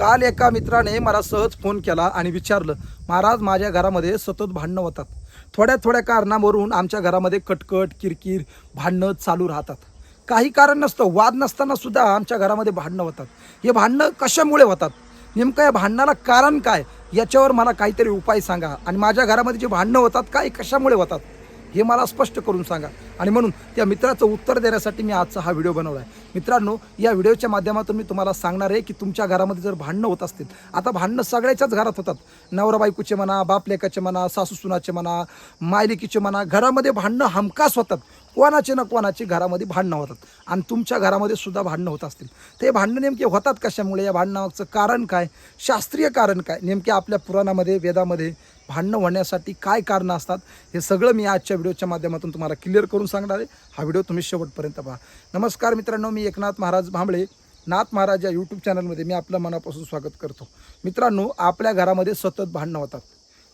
काल एका मित्राने मला सहज फोन केला आणि विचारलं महाराज माझ्या घरामध्ये सतत भांडणं होतात. थोड्या थोड्या कारणावरून आमच्या घरामध्ये कटकट किरकिर भांडणं चालू राहतात. काही कारण नसतं वाद नसताना सुद्धा आमच्या घरामध्ये भांडणं होतात. हे भांडणं कशामुळे होतात? नेमकं या भांडणाला कारण काय? याच्यावर मला काहीतरी उपाय सांगा आणि माझ्या घरामध्ये जे भांडणं होतात काय कशामुळे होतात? हे मला स्पष्ट करून सांगा. आणि म्हणून त्या मित्राचं उत्तर देण्यासाठी मी आजचा हा व्हिडिओ बनवला आहे मित्रांनो या व्हिडिओच्या माध्यमातून मी तुम्हाला सांगणार आहे की तुमच्या घरामध्ये जर भांडणं होत असतील आता भांडणं सगळ्याच्याच घरात होतात. नवरा बायकोचे म्हणा बापलेकाचे म्हणा सासू सुनाचे म्हणा मायलिकीचे म्हणा घरामध्ये भांडणं हमखास होतात. कोणाचे ना कोणाचे घरामध्ये भांडणं होतात. आणि तुमच्या घरामध्ये सुद्धा भांडणं होत असतील. ते भांडणं नेमके होतात कशामुळे? या भांडणामागचं कारण काय? शास्त्रीय कारण काय? नेमके आपल्या पुराणामध्ये वेदामध्ये भांडणं होण्यासाठी काय कारणं असतात? हे सगळं मी आजच्या व्हिडिओच्या माध्यमातून तुम्हाला क्लिअर करून सांगणार आहे. हा व्हिडिओ तुम्ही शेवटपर्यंत पहा. नमस्कार मित्रांनो मी एकनाथ महाराज भांबळे. नाथ महाराज या यूट्यूब चॅनलमध्ये मी आपलं मनापासून स्वागत करतो. मित्रांनो आपल्या घरामध्ये सतत भांडणं होतात.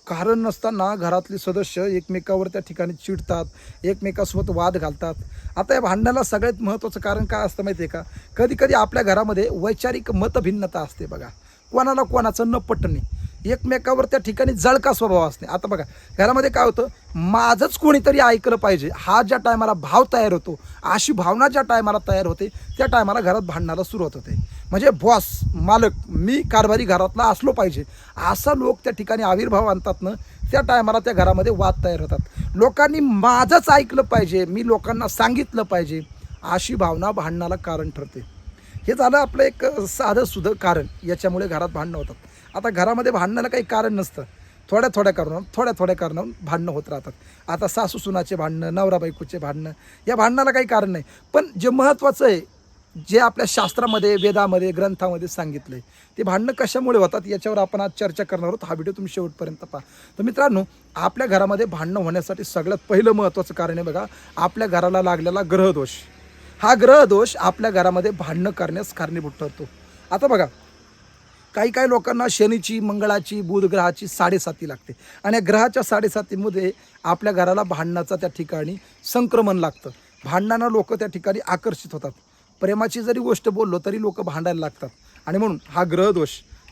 कारण नसताना घरातले सदस्य एकमेकावर त्या ठिकाणी चिडतात एकमेकासोबत वाद घालतात. आता या भांडणाला सगळ्यात महत्त्वाचं कारण काय असतं माहिती आहे का? कधी कधी आपल्या घरामध्ये वैचारिक मतभिन्नता असते बघा. कोणाला कोणाचं न पटणे एकमेकावर त्या ठिकाणी जळका स्वभाव असणे. आता बघा घरामध्ये काय होतं माझंच कोणीतरी ऐकलं पाहिजे. हा ज्या टायमाला भाव तयार होतो अशी भावना ज्या टायमाला तयार होते त्या टायमाला घरात भांडणाला सुरुवात होते. म्हणजे बॉस मालक मी कारभारी घरातला असलो पाहिजे. असा लोक त्या ठिकाणी आविर्भाव आणतात ना त्या टायमाला त्या घरामध्ये वाद तयार होतात. लोकांनी माझंच ऐकलं पाहिजे मी लोकांना सांगितलं पाहिजे अशी भावना भांडणाला कारण ठरते. हे झालं आपलं एक साधं सुधं कारण. याच्यामुळे घरात भांडणं होतात. आता घरामध्ये भांडणाला काही कारण नसतं. थोड्या थोड्या कारणावर थोड्या थोड्या कारणावरून भांडणं होत राहतात. आता सासू सुनाचे भांडणं नवरा बायकोचे भांडणं या भांडणाला काही कारण नाही. पण जे महत्त्वाचं आहे जे आपल्या शास्त्रामध्ये वेदामध्ये ग्रंथामध्ये सांगितलं आहे ते भांडणं कशामुळे होतात याच्यावर आपण आज चर्चा करणार आहोत. हा व्हिडिओ तुम्ही शेवटपर्यंत पहा. तर मित्रांनो आपल्या घरामध्ये भांडणं होण्यासाठी सगळ्यात पहिलं महत्त्वाचं कारण आहे बघा आपल्या घराला लागलेला ग्रहदोष. हा ग्रहदोष आपल्या घरामध्ये भांडणं करण्यास कारणीभूत ठरतो. आता बघा काही काही लोकांना शनीची मंगळाची बुध ग्रहाची साडेसाती लागते. आणि या ग्रहाच्या साडेसातीमध्ये आपल्या घराला भांडणाचा त्या ठिकाणी संक्रमण लागतं. भांडणानं लोक त्या ठिकाणी आकर्षित होतात. प्रेमाची जरी गोष्ट बोललो तरी लोक भांडायला लागतात. आणि म्हणून हा ग्रहदोष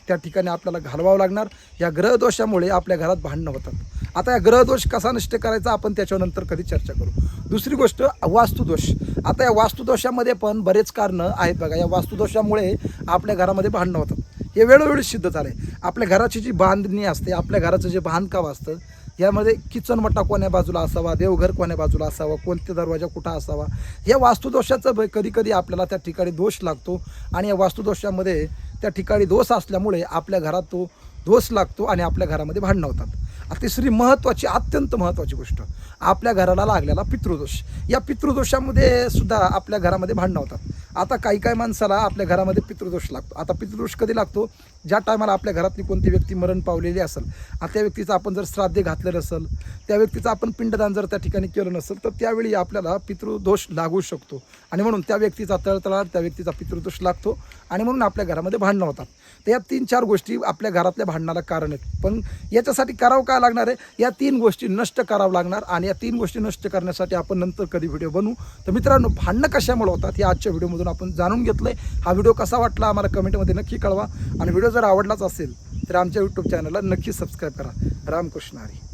त्या ठिकाणी आपल्याला घालवावं लागणार. या ग्रहदोषामुळे आपल्या घरात भांडणं होतात. आता या ग्रहदोष कसा नष्ट करायचा आपण त्याच्यानंतर कधी चर्चा करू. दुसरी गोष्ट वास्तुदोष. आता या वास्तुदोषामध्ये पण बरेच कारणं आहेत बघा. या वास्तुदोषामुळे आपल्या घरामध्ये भांडणं होतात. हे वेळोवेळी सिद्ध झालं आहे आपल्या घराची जी बांधणी असते आपल्या घराचं जे बांधकाम असतं यामध्ये किचन मट्टा कोण्या बाजूला असावा देवघर कोण्या बाजूला असावा कोणते दरवाजा कुठं असावा या वास्तुदोषाचं कधी कधी आपल्याला त्या ठिकाणी दोष लागतो आणि या वास्तुदोषामध्ये त्या ठिकाणी दोष असल्यामुळे आपल्या घरात तो दोष लागतो आणि आपल्या घरामध्ये भांडणं होतात. तिसरी महत्त्वाची अत्यंत महत्त्वाची गोष्ट आपल्या घराला लागलेला पितृदोष. या पितृदोषामध्ये सुद्धा आपल्या घरामध्ये भांडणं होतात. आता काही काही माणसाला आपल्या घरामध्ये पितृदोष लागतो. आता पितृदोष कधी लागतो? ज्या टायमाला आपल्या घरातली कोणती व्यक्ती मरण पावलेली असेल आणि त्या व्यक्तीचं आपण जर श्राद्धे घातलेलं असेल त्या व्यक्तीचं आपण पिंडदान जर त्या ठिकाणी केलं नसेल तर त्यावेळी आपल्याला पितृदोष लागू शकतो. आणि म्हणून त्या व्यक्तीचा तळतळा त्या व्यक्तीचा पितृदोष लागतो. आणि म्हणून आपल्या घरामध्ये भांडणं होतात. तर या तीन चार गोष्टी आपल्या घरातल्या भांडणाला कारण आहेत. पण याच्यासाठी करावं काय लागणार आहे? या तीन गोष्टी नष्ट करावं लागणार आणि या तीन गोष्टी नष्ट करण्यासाठी आपण नंतर कधी व्हिडिओ बनवू? तर मित्रांनो भांडणं कशामुळे होतात हे आजच्या व्हिडिओमधून आपण जाणून घेतलं आहे हा व्हिडिओ कसा वाटला आम्हाला कमेंटमध्ये नक्की कळवा. आणि व्हिडिओ जर आवडलाच असेल तर आमच्या यूट्यूब चॅनलला नक्की सबस्क्राईब करा. रामकृष्ण हरी.